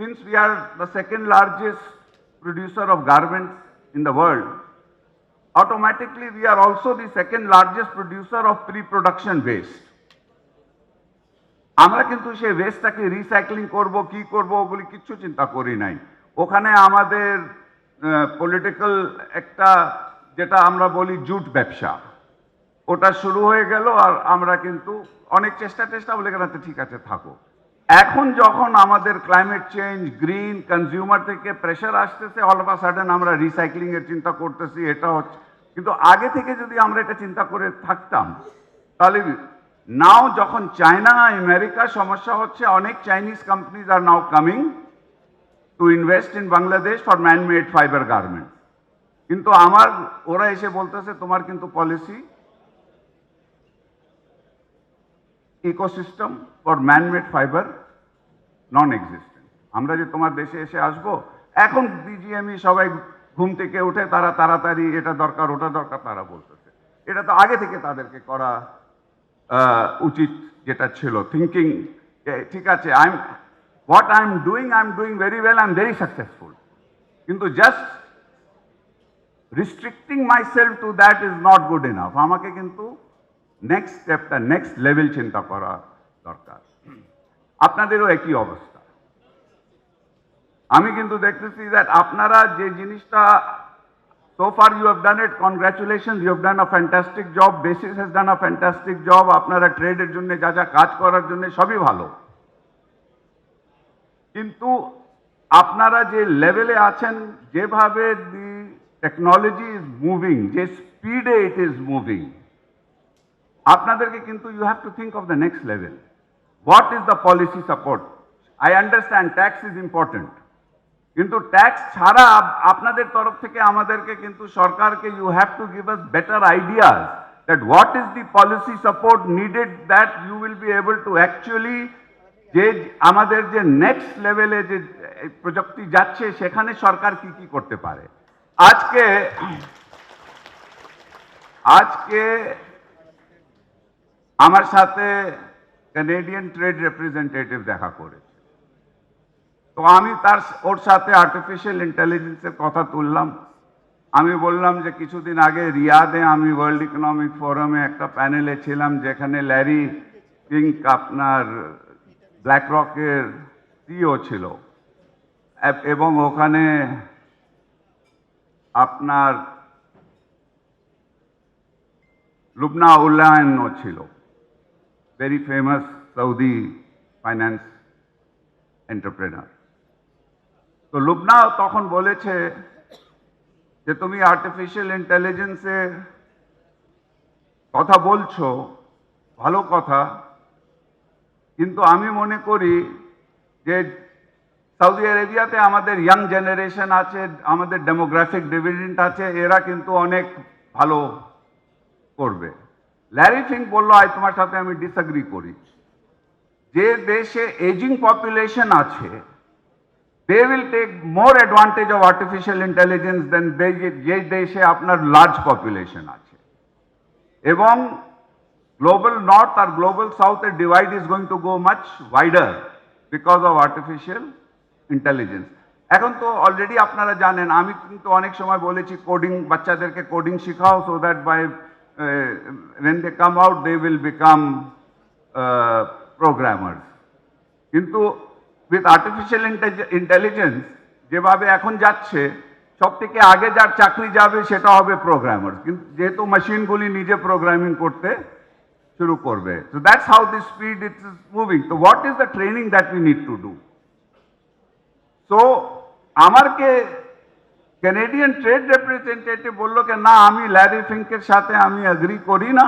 since we are the second largest producer of garments in the world, automatically we are also the second largest producer of pre-production waste. আমরা কিন্তু সেই ওয়েস্টটাকে recycling করব কি করব বলে কিচ্ছু চিন্তা করি নাই ওখানে আমাদের পলিটিক্যাল একটা যেটা আমরা বলি জুট ব্যবসা ওটা শুরু হয়ে গেল আর আমরা কিন্তু অনেক চেষ্টা চেষ্টা বলে গেলাম ঠিক আছে থাকো এখন যখন আমাদের ক্লাইমেট চেঞ্জ গ্রিন কনজিউমার থেকে প্রেশার আসতেছে অল অফ সাডেন আমরা রিসাইক্লিং এর চিন্তা করতেছি, এটা হচ্ছে। কিন্তু আগে থেকে যদি আমরা এটা চিন্তা করে থাকতাম, তাহলে নাও যখন চায়না আমেরিকা সমস্যা হচ্ছে, অনেক Chinese companies are now coming to invest in Bangladesh for man made fibre garments কিন্তু আমার, ওরা এসে বলতেছে, তোমার কিন্তু policy ecosystem for man made fibre non existent আমরা যে তোমার দেশে এসে আসব, এখন বিজিএমই সবাই ঘুম থেকে উঠে তারা তাড়াতাড়ি এটা দরকার, ওটা দরকার তারা বলতেছে। এটা তো আগে থেকে তাদেরকে করা উচিত যেটা ছিল। থিঙ্কিং ঠিক আছে I am what I am doing I am doing very well I am very successful কিন্তু just restricting myself to that is not good enough আমাকে কিন্তু নেক্সট স্টেপটা নেক্সট লেভেল চিন্তা করা দরকার। আপনাদেরও একই অবস্থা। আমি কিন্তু দেখতেছি দ্যাট আপনারা যে জিনিসটা so far you have done it, congratulations, you have done a fantastic job, basis has done a fantastic job, আপনারা ট্রেডের জন্য যা যা কাজ করার জন্য সবই ভালো। কিন্তু আপনারা যে লেভেলে আছেন, যেভাবে দি টেকনোলজি ইজ মুভিং যে স্পিডে ইট ইজ মুভিং আপনাদেরকে কিন্তু you have to think of the next level what is the policy support I understand tax is important কিন্তু ট্যাক্স ছাড়া আপ- আপনাদের তরফ থেকে আমাদেরকে কিন্তু সরকারকে you have to give us better ideas that what is the policy support needed that you will be able to actually যে আমাদের যে নেক্সট লেভেলে যে প্রযুক্তি যাচ্ছে, সেখানে সরকার কি কি করতে পারে? আজকে আজকে আমার সাথে কানেডিয়ান ট্রেড রিপ্রেজেন্টেটিভ দেখা করেছে। তো আমি তার ওর সাথে আর্টিফিশিয়াল ইন্টেলিজেন্সের কথা তুললাম। আমি বললাম যে কিছুদিন আগে রিয়াদে আমি ওয়ার্ল্ড ইকোনমিক ফোরামে একটা প্যানেলে ছিলাম যেখানে ল্যারি পিঙ্ক আপনার ব্ল্যাক রকের সিও ছিল। এবং ওখানে আপনার লুবনা উল্লায়নও ছিল। Very famous Saudi finance entrepreneur তো লুবনা তখন বলেছে যে, তুমি আর্টিফিশিয়াল ইন্টেলিজেন্সের কথা বলছো, ভালো কথা, কিন্তু আমি মনে করি যে সৌদি আরেবিয়াতে আমাদের ইয়াং জেনারেশন আছে, আমাদের ডেমোগ্রাফিক ডিভিডেন্ট আছে, এরা কিন্তু অনেক ভালো করবে। ল্যারি সিং বলল আজ তোমার সাথে আমি ডিসএগ্রি করি। যে দেশে এজিং পপুলেশন আছে they will take more advantage of artificial intelligence than যে দেশে আপনার লার্জ পপুলেশন আছে। এবং গ্লোবাল নর্থ আর গ্লোবাল সাউথের divide is going to go much wider because of artificial intelligence এখন তো অলরেডি আপনারা জানেন, আমি কিন্তু অনেক সময় বলেছি কোডিং বাচ্চাদেরকে কোডিং শেখাও so that by when they come out they will become uh, programmers. কিন্তু উইথ আর্টিফিশিয়াল ইন্টেলিজেন্স যেভাবে এখন যাচ্ছে সব থেকে আগে যার চাকরি যাবে সেটা হবে প্রোগ্রামার কিন্তু যেহেতু মেশিনগুলি নিজে প্রোগ্রামিং করতে শুরু করবে। So that's how the speed it is moving তো what is the training that we need to do so আমারকে Canadian trade representative বলল যে না আমি ল্যারি ফিঙ্কের সাথে আমি এগ্রি করি না